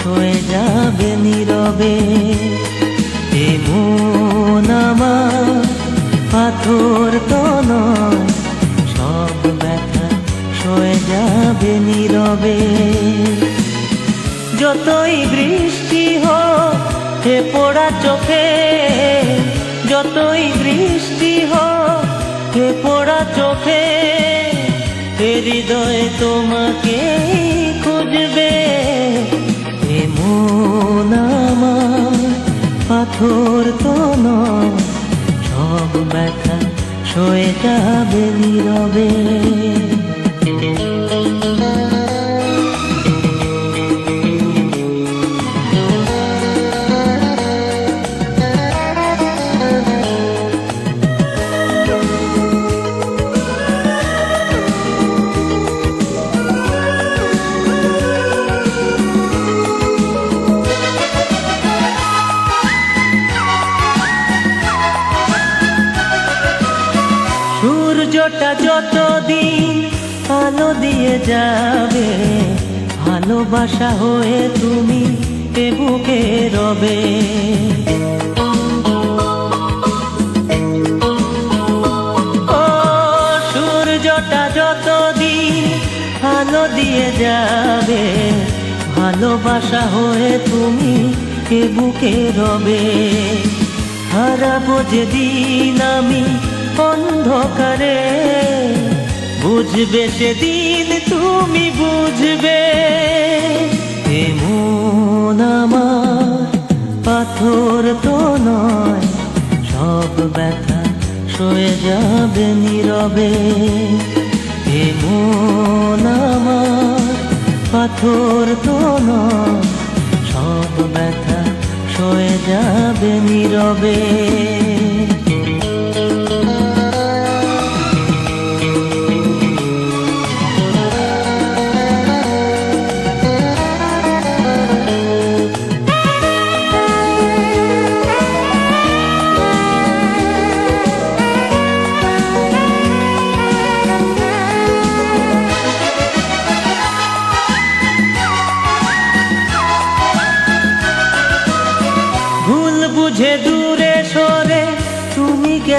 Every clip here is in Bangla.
সয়ে যাবে নীরবে। এমন আমার পাথর তো সব ব্যথা সয়ে যাবে নীরবে। যতই বৃষ্টি হোক, হে পোড়া চোখে, যতই বৃষ্টি হোক, হে পোড়া চোখে হৃদয় তোমাকে মন পাথর তো নয় সব ব্যথা সয়ে যাবে নীরবে। যাবে। ভালোবাসা হয়ে তুমি এ বুকে রবে। সূর্যটা যতদিন আলো দিয়ে যাবে, ভালোবাসা হয়ে তুমি এ বুকে রবে। হারাবো যেদিন আমি অন্ধকারে। বুঝবে সেদিন তুমি বুঝবে, এমন আমার পাথর তো নয়, সব ব্যথা সয়ে যাবে নীরবে। এমন আমার পাথর তো নয়, সব ব্যথা সয়ে যাবে নীরবে।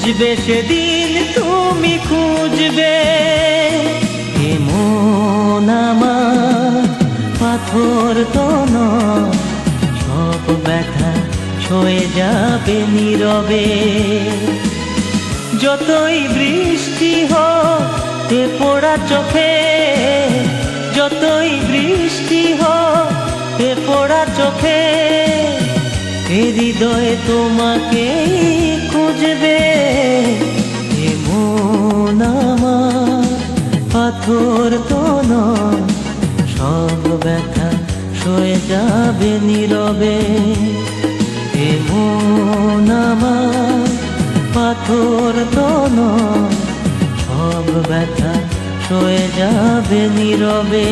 খুঁজবে সেদিন তুমি খুঁজবে। এমন আমার, পাথর তো সব ব্যথা সয়ে যাবে নীরবে। যতই বৃষ্টি হোক পোড়া চোখে, যতই বৃষ্টি হোক পোড়া চোখে হৃদয়ে হৃদয় তোমাকে পাথর তো নয়। সব ব্যথা সয়ে যাবে নীরবে। এ মন আমার পাথর তো নয়। সব ব্যথা সয়ে যাবে নীরবে।